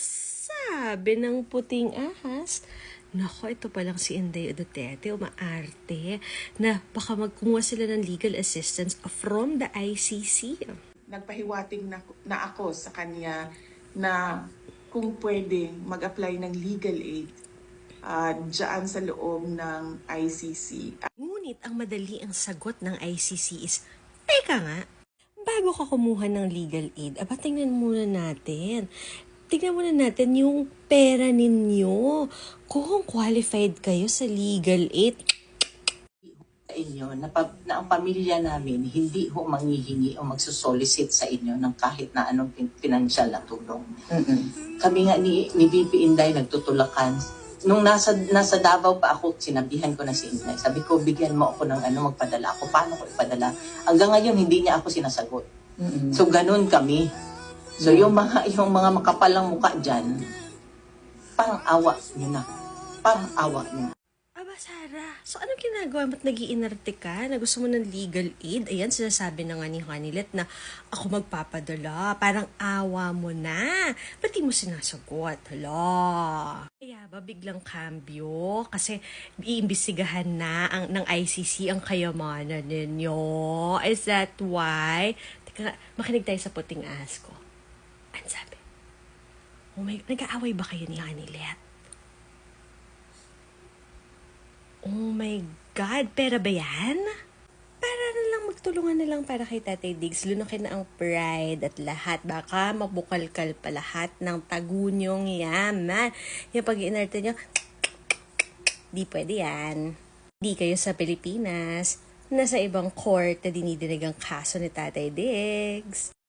sabi ng puting ahas? Nako, ito palang si Inday Duterte, umaarte, na baka magkumuha sila ng legal assistance from the ICC. nagpahiwating na, na ako sa kanya na kung pwede mag-apply ng legal aid uh, dyan sa loob ng ICC. Ngunit ang madali ang sagot ng ICC is, Teka nga, bago ka kumuha ng legal aid, aba tingnan muna natin. Tingnan muna natin yung pera ninyo. Kung qualified kayo sa legal aid, sa inyo na, pa, na ang pamilya namin hindi ho manghihingi o magsusolicit sa inyo ng kahit na anong pin- financial na tulong. Kami nga ni, ni VP Inday nagtutulakan. Nung nasa, nasa Davao pa ako, sinabihan ko na si Inday. Sabi ko, bigyan mo ako ng ano, magpadala ako. Paano ko ipadala? Hanggang ngayon, hindi niya ako sinasagot. So, ganun kami. So, yung mga, yung mga makapalang muka dyan, pang-awa nyo na. Pang-awa nyo na. Aba, Sarah, so anong ginagawa mo't nagiinarte ka na gusto mo ng legal aid? Ayan, sinasabi na nga ni Hanilet na ako magpapadala. Parang awa mo na. Ba't di mo sinasagot? Hala. Kaya ba biglang kambyo? Kasi iimbestigahan na ang, ng ICC ang kayamanan ninyo. Is that why? Teka, makinig tayo sa puting ahas ko. Ano sabi? Oh my, nag-aaway ba kayo ni Hanilet? Oh my God, pera ba yan? Para na lang magtulungan na lang para kay Tatay Diggs. Lunakin na ang pride at lahat. Baka mabukalkal pa lahat ng tagunyong yaman. Yung pag inerte nyo, di pwede yan. Di kayo sa Pilipinas. Nasa ibang court na dinidinig ang kaso ni Tatay Diggs.